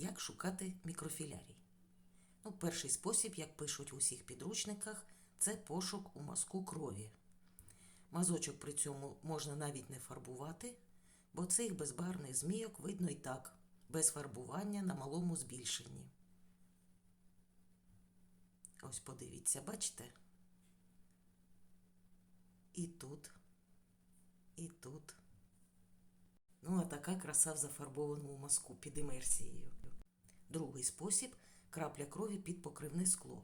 Як шукати мікрофілярій? Ну, перший спосіб, як пишуть в усіх підручниках, це пошук у мазку крові. Мазочок при цьому можна навіть не фарбувати, бо цих безбарних змійок видно і так, без фарбування на малому збільшенні. Ось подивіться, бачите? І тут, і тут. Ну, а така краса в зафарбованому мазку під імерсією. Другий спосіб крапля крові під покривне скло.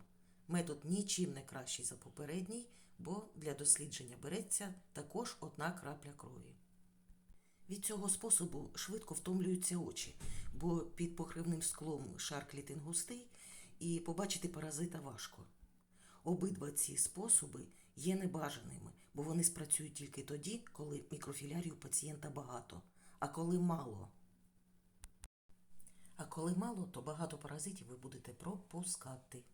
Метод нічим не кращий за попередній, бо для дослідження береться також одна крапля крові. Від цього способу швидко втомлюються очі, бо під покривним склом шар клітин густий і побачити паразита важко. Обидва ці способи є небажаними, бо вони спрацюють тільки тоді, коли мікрофілярію пацієнта багато, а коли мало. А коли мало, то багато паразитів ви будете пропускати.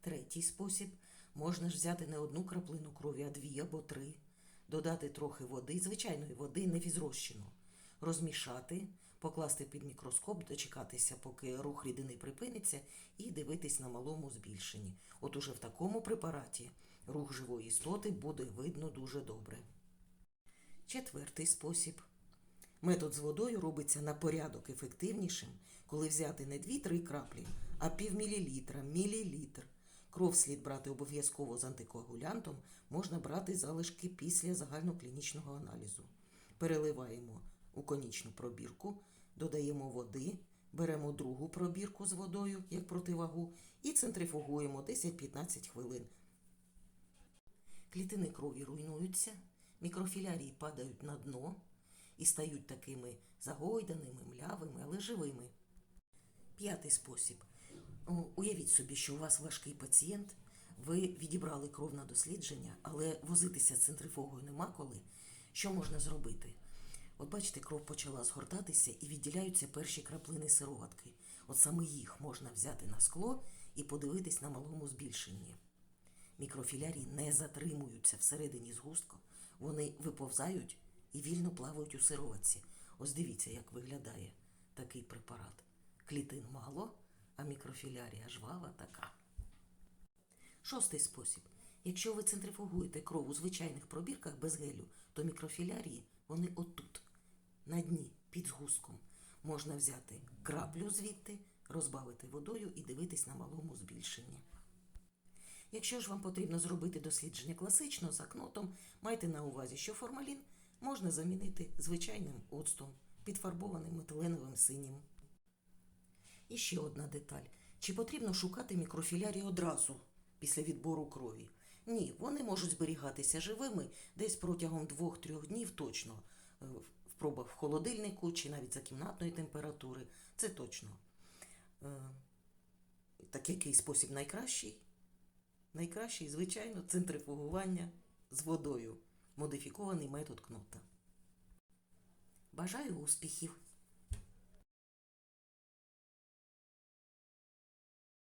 Третій спосіб можна ж взяти не одну краплину крові, а дві або три, додати трохи води, звичайної води, не фізрозчину, розмішати, покласти під мікроскоп, дочекатися, поки рух рідини припиниться, і дивитись на малому збільшенні. От уже в такому препараті рух живої істоти буде видно дуже добре. Четвертий спосіб. Метод з водою робиться на порядок ефективнішим, коли взяти не 2-3 краплі, а півмілілітра, мілілітр. Кров слід брати обов'язково з антикоагулянтом, можна брати залишки після загальноклінічного аналізу. Переливаємо у конічну пробірку, додаємо води, беремо другу пробірку з водою як противагу і центрифугуємо 10-15 хвилин. Клітини крові руйнуються, мікрофілярії падають на дно і стають такими загойданими, млявими, але живими. П'ятий спосіб. Уявіть собі, що у вас важкий пацієнт, ви відібрали кров на дослідження, але возитися з центрифугою нема коли. Що можна зробити? От бачите, кров почала згортатися і відділяються перші краплини сироватки. От саме їх можна взяти на скло і подивитись на малому збільшенні. Мікрофілярії не затримуються всередині згустка, вони виповзають і вільно плавають у сироватці. Ось дивіться, як виглядає такий препарат. Клітин мало, а мікрофілярія жвава така. Шостий спосіб. Якщо ви центрифугуєте кров у звичайних пробірках без гелю, то мікрофілярії вони отут, на дні, під згустком. Можна взяти краплю звідти, розбавити водою і дивитись на малому збільшенні. Якщо ж вам потрібно зробити дослідження класично за кнотом, майте на увазі, що формалін можна замінити звичайним оцтом, підфарбованим метиленовим синім. І ще одна деталь. Чи потрібно шукати мікрофілярії одразу після відбору крові? Ні, вони можуть зберігатися живими десь протягом 2-3 днів точно, е, в пробах в холодильнику чи навіть за кімнатної температури. Це точно. Е, Так який спосіб найкращий? Найкращий, звичайно, центрифугування з водою. Модифікований метод кнота. Бажаю успіхів!